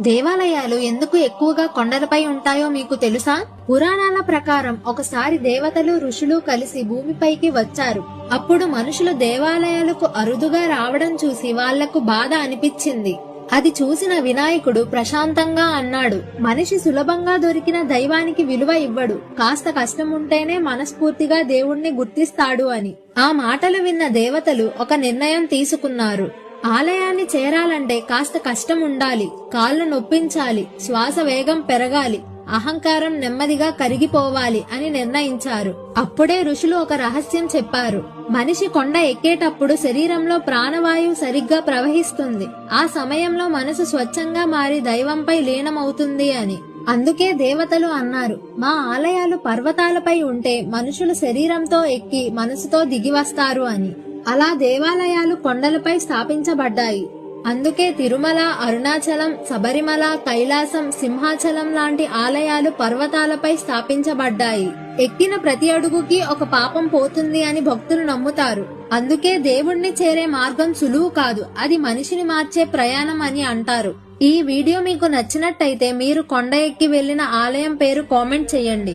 దేవాలయాలు ఎందుకు ఎక్కువగా కొండలపై ఉంటాయో మీకు తెలుసా? పురాణాల ప్రకారం ఒకసారి దేవతలు ఋషులు కలిసి భూమిపైకి వచ్చారు. అప్పుడు మనుషులు దేవాలయాలకు అరుదుగా రావడం చూసి వాళ్ళకు బాధ అనిపించింది. అది చూసిన వినాయకుడు ప్రశాంతంగా అన్నాడు మనిషి సులభంగా దొరికిన దైవానికి విలువ ఇవ్వడు. కాస్త కష్టం ఉంటేనే మనస్ఫూర్తిగా దేవుణ్ణి గుర్తిస్తాడు అని. ఆ మాటలు విన్న దేవతలు ఒక నిర్ణయం తీసుకున్నారు. ఆలయాన్ని చేరాలంటే కాస్త కష్టం ఉండాలి కాళ్ళు నొప్పించాలి శ్వాస వేగం పెరగాలి అహంకారం నెమ్మదిగా కరిగిపోవాలి అని నిర్ణయించారు. అప్పుడే ఋషులు ఒక రహస్యం చెప్పారు. మనిషి కొండ ఎక్కేటప్పుడు శరీరంలో ప్రాణవాయువు సరిగ్గా ప్రవహిస్తుంది. ఆ సమయంలో మనసు స్వచ్ఛంగా మారి దైవంపై లీనమవుతుంది అని. అందుకే దేవతలు అన్నారు మా ఆలయాలు పర్వతాలపై ఉంటే మనుషులు శరీరంతో ఎక్కి మనసుతో దిగి వస్తారు అని. అలా దేవాలయాలు కొండలపై స్థాపించబడ్డాయి. అందుకే తిరుమల అరుణాచలం శబరిమల కైలాసం సింహాచలం లాంటి ఆలయాలు పర్వతాలపై స్థాపించబడ్డాయి. ఎక్కిన ప్రతి అడుగుకి ఒక పాపం పోతుంది అని భక్తులు నమ్ముతారు. అందుకే దేవుణ్ణి చేరే మార్గం సులువు కాదు అది మనిషిని మార్చే ప్రయాణం అని అంటారు. ఈ వీడియో మీకు నచ్చినట్టయితే మీరు కొండ ఎక్కి వెళ్ళిన ఆలయం పేరు కామెంట్ చేయండి.